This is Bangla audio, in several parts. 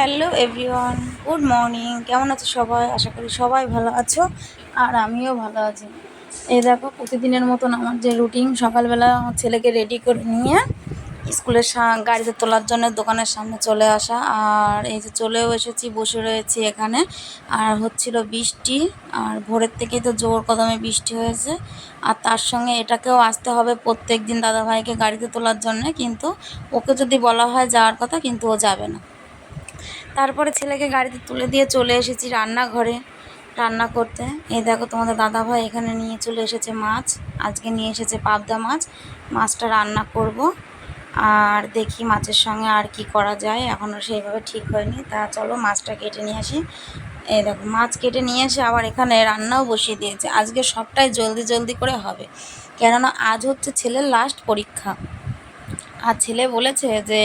Hello everyone, good morning. কেমন আছো সবাই? আশা করি সবাই ভালো আছো আর আমিও ভালো আছি। এই দেখো, প্রতিদিনের মতন আমার যে রুটিন সকালবেলা আমার ছেলেকে রেডি করে নিয়ে স্কুলের গাড়িতে তোলার জন্য দোকানের সামনে চলে আসা। আর এই যে চলেও এসেছি, বসে রয়েছি এখানে। আর হচ্ছিল বৃষ্টি, আর ভোরের থেকেই তো জোর কদমে বৃষ্টি হয়েছে। আর তার সঙ্গে এটাকেও আসতে হবে প্রত্যেক দিন দাদাভাইকে গাড়িতে তোলার জন্য, কিন্তু ওকে যদি বলা হয় যাওয়ার কথা, কিন্তু ও যাবে না। তারপরে ছেলেকে গাড়িতে তুলে দিয়ে চলে এসেছি রান্নাঘরে রান্না করতে। এই দেখো তোমাদের দাদাভাই এখানে নিয়ে চলে এসেছে মাছ, আজকে নিয়ে এসেছে পাবদা মাছ। মাছটা রান্না করব আর দেখি মাছের সঙ্গে আর কি করা যায়। এখনও সেইভাবে ঠিক হয়নি। তা চলো মাছটা কেটে নিয়ে আসি। এই দেখো মাছ কেটে নিয়ে এসে আবার এখানে রান্নাও বসিয়ে দিয়েছে। আজকে সবটাই জলদি জলদি করে হবে। কেননা আজ হচ্ছে ছেলের লাস্ট পরীক্ষা। আর ছেলে বলেছে যে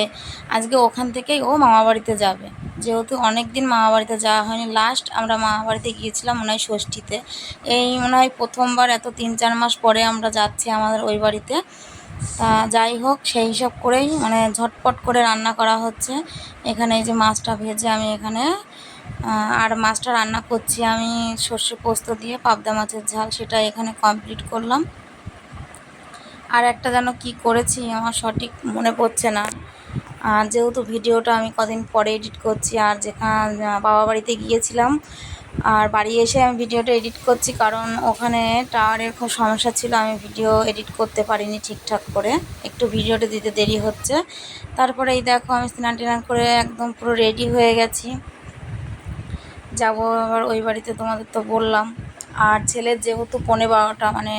আজকে ওখান থেকেই ও মামা বাড়িতে যাবে। যেহেতু অনেক দিন মামা বাড়িতে যাওয়া হয়নি লাস্ট আমরা মামা বাড়িতে গিয়েছিলাম মনে হয় ষষ্ঠীতে। এই মনে হয় প্রথমবার এত তিন চার মাস পরে আমরা যাচ্ছি আমাদের ওই বাড়িতে। তা যাই হোক, সেই হিসাব করেই মানে ঝটপট করে রান্না করা হচ্ছে। এখানে এই যে মাছটা ভেজে আমি এখানে আর মাছটা রান্না করছি আমি সর্ষে পোস্ত দিয়ে পাবদা মাছের ঝাল, সেটা এখানে কমপ্লিট করলাম। আর একটা যেন কি করেছি, আমার সঠিক মনে পড়ছে না। আর যেহেতু ভিডিওটা আমি কদিন পরে এডিট করছি আর যেখানে বাবা বাড়িতে গিয়েছিলাম, আর বাড়ি এসে আমি ভিডিওটা এডিট করছি কারণ ওখানে টাওয়ারের খুব সমস্যা ছিল, আমি ভিডিও এডিট করতে পারিনি ঠিকঠাক করে। একটু ভিডিওটা দিতে দেরি হচ্ছে। তারপরে এই দেখো, আমি স্নান টিনান করে একদম পুরো রেডি হয়ে গেছি। যাব আবার ওই বাড়িতে তোমাদের তো বললাম। আর ছেলের যেহেতু পনেরো বারোটা মানে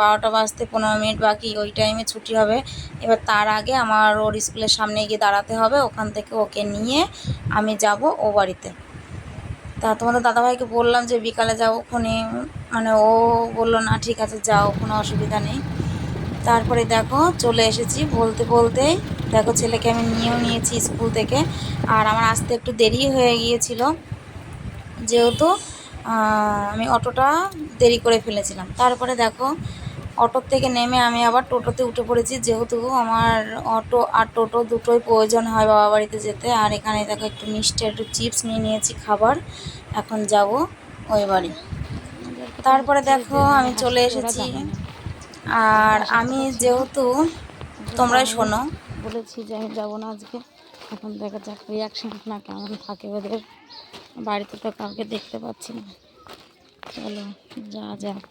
বারোটা বাজতে পনেরো মিনিট বাকি, ওই টাইমে ছুটি হবে। এবার তার আগে আমার ওর স্কুলের সামনে গিয়ে দাঁড়াতে হবে, ওখান থেকে ওকে নিয়ে আমি যাব ও বাড়িতে। তা তোমাদের দাদাভাইকে বললাম যে বিকালে যাব ওখানে মানে ও বলল, না, ঠিক আছে, যাও, কোনো অসুবিধা নেই। তারপরে দেখো, চলে এসেছি বলতে বলতেই দেখো, ছেলেকে আমি নিয়েও নিয়েছি স্কুল থেকে। আর আমার আসতে একটু দেরি হয়ে গিয়েছিল। যেহেতু আমি অটোটা দেরি করে ফেলেছিলাম। তারপরে দেখো অটোর থেকে নেমে আমি আবার টোটোতে উঠে পড়েছি। যেহেতু আমার অটো আর টোটো দুটোই প্রয়োজন হয় বাবা বাড়িতে যেতে। আর এখানে দেখো একটু মিষ্টি, একটু চিপস নিয়ে নিয়েছি খাবার। এখন যাব ওই বাড়ি। তারপরে দেখো, আমি চলে এসেছি। আর আমি যেহেতু, তোমরাই শোনো। বলেছি যে আমি যাব না আজকে। এখন দেখা যাক রিয়াকশান না কেমন থাকে ওদের। বাড়িতে তো কাউকে দেখতে পাচ্ছি না। চলো যা যাক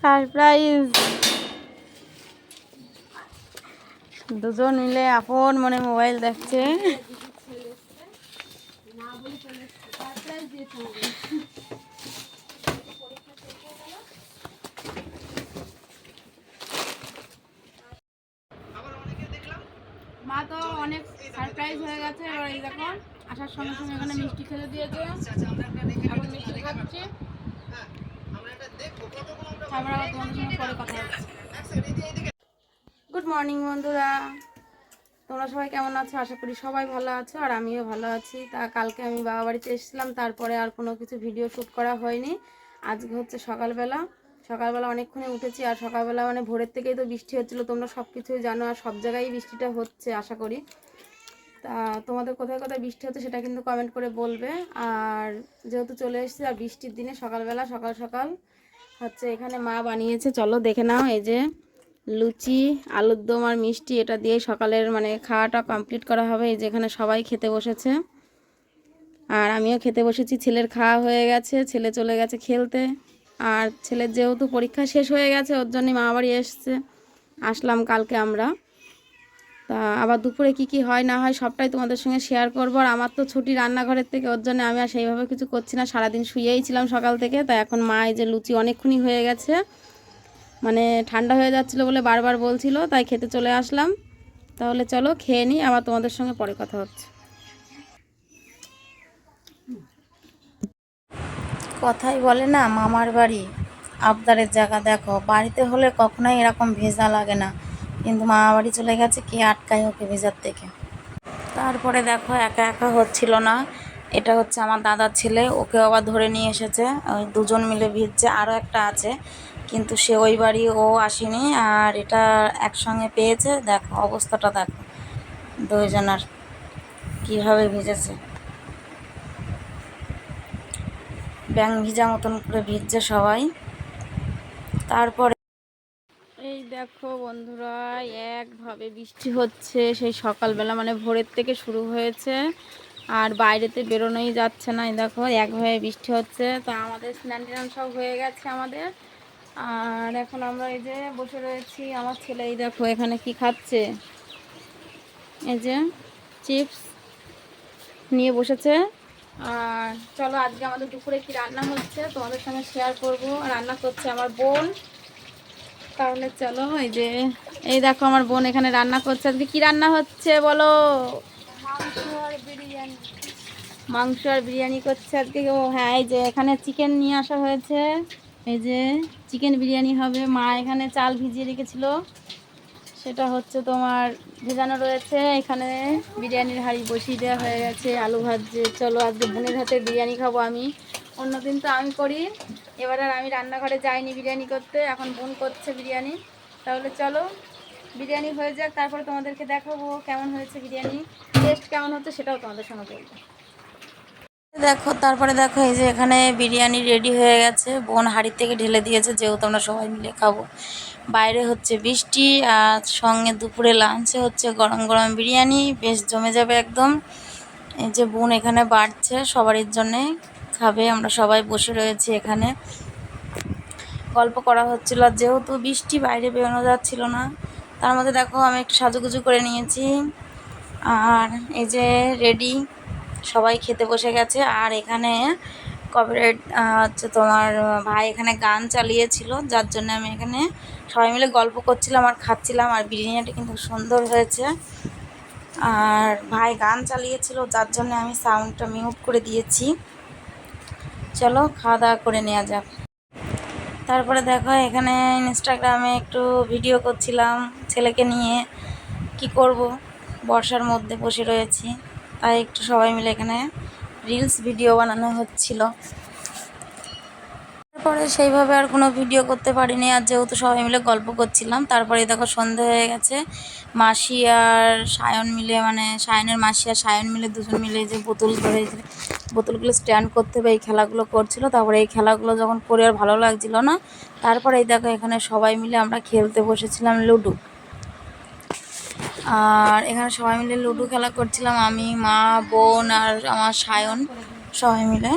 সারপ্রাইজ দুজন মিলে আপন মনে মোবাইল দেখছে। মা তো অনেক সারপ্রাইজ হয়ে গেছে এবার এই দেখো আসার সঙ্গে সঙ্গে এখানে মিষ্টি খেতে দিয়েছে। এখন মিষ্টি খাচ্ছি। তারপর আবার তোমাদের সঙ্গে পরে কথা হচ্ছে গুড মর্নিং বন্ধুরা। তোমরা সবাই কেমন আছো? আশা করি সবাই ভালো আছো, আর আমিও ভালো আছি। তা কালকে আমি বাবা বাড়িতে এসেছিলাম, তারপরে আর কোনো কিছু ভিডিও শ্যুট করা হয়নি। আজকে হচ্ছে সকালবেলা। সকালবেলা অনেকক্ষণে উঠেছি, আর সকালবেলা মানে ভোরের থেকেই তো বৃষ্টি হচ্ছিল। তোমরা সব কিছুই জানো, আর সব জায়গায় বৃষ্টিটা হচ্ছে, আশা করি। তা তোমাদের কোথায় কোথায় বৃষ্টি হচ্ছে সেটা কিন্তু কমেন্ট করে বলবে। আর যেহেতু চলে এসেছি, আর বৃষ্টির দিনে সকালবেলা সকাল সকাল হচ্ছে এখানে মা বানিয়েছে। চলো দেখে নাও, এই যে লুচি, আলুর দম আর মিষ্টি এটা দিয়ে সকালের মানে খাওয়াটা কমপ্লিট করা হবে। এই যে এখানে সবাই খেতে বসেছে। আর আমিও খেতে বসেছি। ছেলের খাওয়া হয়ে গেছে। ছেলে চলে গেছে খেলতে। আর ছেলের যেহেতু পরীক্ষা শেষ হয়ে গেছে, ওর জন্যই মা বাড়ি এসছে। আসলাম কালকে আমরা। তা আবার দুপুরে কি কি হয় না হয় সবটাই তোমাদের সঙ্গে শেয়ার করব। আর আমার তো ছুটি রান্নাঘরের থেকে, ওর জন্য আমি আর সেইভাবে কিছু করছি না। সারাদিন শুয়েই ছিলাম সকাল থেকে। তা এখন মা এই যে লুচি অনেকক্ষণই হয়ে গেছে। মানে ঠান্ডা হয়ে যাচ্ছিল বলে বারবার বলছিল, তাই খেতে চলে আসলাম। তাহলে চলো খেয়ে নিই আবার তোমাদের সঙ্গে পরে কথা হচ্ছে। কথাই বলে না মামার বাড়ি। আবদারের জায়গা দেখো, বাড়িতে হলে কখনোই এরকম ভেজা লাগে না। কিন্তু মামা বাড়ি চলে গেছে, কে আটকায় ওকে ভেজার থেকে? তারপরে দেখো একা একা হচ্ছিল না। এটা হচ্ছে আমার দাদার ছেলে, ওকে আবার ধরে নিয়ে এসেছে। ওই দুজন মিলে ভিজছে আরও একটা আছে, কিন্তু সে ওই বাড়ি ও আসেনি, আর এটা একসঙ্গে পেয়েছে। দেখো, অবস্থাটা দেখো, দুইজনার কীভাবে ভিজেছে। ব্যাং ভিজা মতন করে ভিজছে সবাই। তারপরে এই দেখো বন্ধুরা, একভাবে বৃষ্টি হচ্ছে, সেই সকালবেলা মানে ভোরের থেকে শুরু হয়েছে। আর বাইরেতে বেরোনোই যাচ্ছে না। এই দেখো একভাবে বৃষ্টি হচ্ছে। তো আমাদের স্নান টান সব হয়ে গেছে আমাদের। আর এখন আমরা এই যে বসে রয়েছি, আমার ছেলে এই দেখো এখানে কি খাচ্ছে? এই যে চিপস নিয়ে বসেছে। আর চলো, আজকে আমাদের দুপুরে কি রান্না হচ্ছে তোমাদের সঙ্গে শেয়ার করব। রান্না করছে আমার বোন। তাহলে চলো, এই যে, এই দেখো আমার বোন এখানে রান্না করছে। আজকে কি রান্না হচ্ছে বলো? মাংস আর বিরিয়ানি করছে আজকে। ও হ্যাঁ এই যে এখানে চিকেন নিয়ে আসা হয়েছে। এই যে চিকেন বিরিয়ানি হবে। মা এখানে চাল ভিজিয়ে রেখেছিল। সেটা হচ্ছে তোমার ভেজানো রয়েছে। এখানে বিরিয়ানির হাঁড়ি বসিয়ে দেওয়া হয়ে গেছে, আলু ভাজছে। চলো আজকে বোনের হাতে বিরিয়ানি খাব আমি। অন্যদিন তো আমি করি। এবার আর আমি রান্নাঘরে যাইনি বিরিয়ানি করতে। এখন বোন করছে বিরিয়ানি। তাহলে চলো বিরিয়ানি হয়ে যাক, তারপরে তোমাদেরকে দেখাবো কেমন হয়েছে বিরিয়ানি টেস্ট কেমন হচ্ছে সেটাও তোমাদের সঙ্গে বলব। দেখো, তারপরে দেখো এই যে এখানে বিরিয়ানি রেডি হয়ে গেছে, বোন হাঁড়ি থেকে ঢেলে দিয়েছে, যেহেতু আমরা সবাই মিলে খাব। বাইরে হচ্ছে বৃষ্টি, আর সঙ্গে দুপুরে লাঞ্চে হচ্ছে গরম গরম বিরিয়ানি, বেশ জমে যাবে একদম। এই যে বোন এখানে বাড়ছে, সবারই জন্যে খাবে, আমরা সবাই বসে রয়েছি এখানে। গল্প করা হচ্ছিল যেহেতু বৃষ্টি বাইরে বেরোনো যাচ্ছিল না তার মধ্যে দেখো আমি একটু সাজুগুজু করে নিয়েছি। আর এই যে রেডি, সবাই খেতে বসে গেছে। আর এখানে কপিরাইট হচ্ছে তোমার ভাই এখানে গান চালিয়েছিল, যার জন্য আমি এখানে সবাই মিলে গল্প করছিলাম আর খাচ্ছিলাম। আর বিরিয়ানিটা কিন্তু সুন্দর হয়েছে। আর ভাই গান চালিয়েছিল, যার জন্য আমি সাউন্ডটা মিউট করে দিয়েছি। চলো খাওয়া দাওয়া করে নেওয়া যাক। তারপরে দেখো, এখানে ইনস্টাগ্রামে একটু ভিডিও করছিলাম ছেলেকে নিয়ে। কি করব? বর্ষার মধ্যে বসে রয়েছি। তাই একটু সবাই মিলে এখানে রিলস ভিডিও বানানো হচ্ছিল। তারপরে সেইভাবে আর কোনো ভিডিও করতে পারিনি। আর যেহেতু সবাই মিলে গল্প করছিলাম, তারপরে দেখো সন্ধে হয়ে গেছে। মাসি আর সায়ন মিলে মানে সায়নের মাসি আর সায়ন মিলে দুজন মিলে যে বোতল ধরে বোতলগুলো স্ট্যান্ড করতে হবে, এই খেলাগুলো করছিল। তারপরে এই খেলাগুলো যখন করে আর ভালো লাগছিল না, তারপরে এই দেখো এখানে সবাই মিলে আমরা খেলতে বসেছিলাম লুডো। আর এখানে সবাই মিলে লুডো খেলা করছিলাম, আমি, মা, বোন আর আমার সায়ন সবাই মিলে।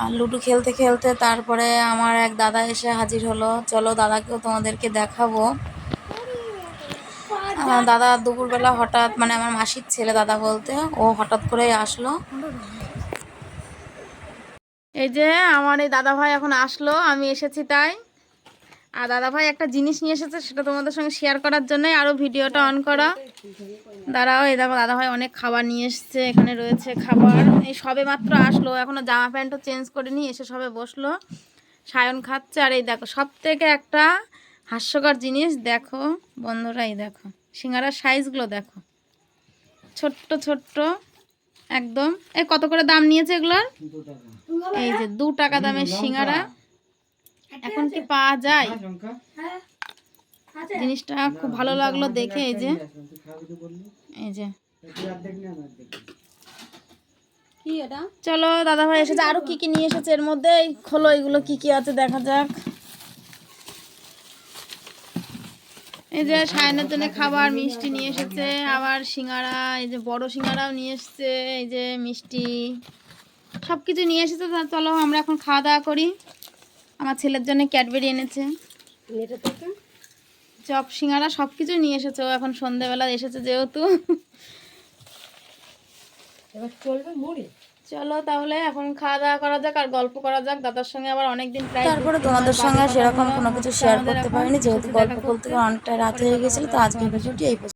আর লুডো খেলতে খেলতে তারপরে আমার এক দাদা এসে হাজির হলো, চলো দাদাকেও তোমাদেরকে দেখাবো। দাদা দুপুরবেলা হঠাৎ মানে আমার মাসির ছেলে দাদা বলতে, ও হঠাৎ করে আসলো। এই যে আমার এই দাদা ভাই এখন আসলো, আমি এসেছি তাই। আর দাদা ভাই একটা জিনিস নিয়ে এসেছে, সেটা তোমাদের সঙ্গে শেয়ার করার জন্যই আরও ভিডিওটা অন করা। দাঁড়াও, এই দেখো দাদা ভাই অনেক খাবার নিয়ে এসছে, এখানে রয়েছে খাবার। এই সবে মাত্র আসলো, এখনও জামা প্যান্টও চেঞ্জ করে নিয়ে এসে সবে বসল। সায়ন খাচ্ছে, আর এই দেখো সব থেকে একটা হাস্যকর জিনিস, দেখো বন্ধুরা, এই দেখো, সিঙ্গারার সাইজগুলো দেখো। ছোট্ট ছোট্ট, একদম। এই কত করে দাম নিয়েছে এগুলোর? এই যে দু টাকা দামের সিঙ্গারা। এখন কি পাওয়া যায়? জিনিসটা খুব ভালো লাগল দেখে এই যে। এই যে। চলো দাদা ভাই এসেছে। আরও কি কি নিয়ে এসেছে এর মধ্যে এই খোলো এগুলো কি কি আছে দেখা যাক। এই যে সায়নের জন্য খাবার মিষ্টি নিয়ে এসেছে আবার সিঙ্গারা এই যে বড় সিঙ্গারাও নিয়ে এসেছে এই যে মিষ্টি। সব কিছু নিয়ে এসেছে তা চলো আমরা এখন খাওয়া দাওয়া করি। আমার ছেলের জন্য ক্যাডবেরি এনেছে। চপ সিঙ্গারা সব কিছু নিয়ে এসেছে ও এখন সন্ধেবেলা এসেছে যেহেতু। চলো তাহলে এখন খাওয়া দাওয়া করা যাক আর গল্প করা যাক। দাদার সঙ্গে আবার অনেকদিন প্রায় তারপরে তোমাদের সঙ্গে সেরকম কোনো কিছু শেয়ার করতে পারিনি যেহেতু গল্প বলতে অনেকটা রাত হয়ে গেছিল তো আজকের ভিডিওটি এই পর্যন্ত।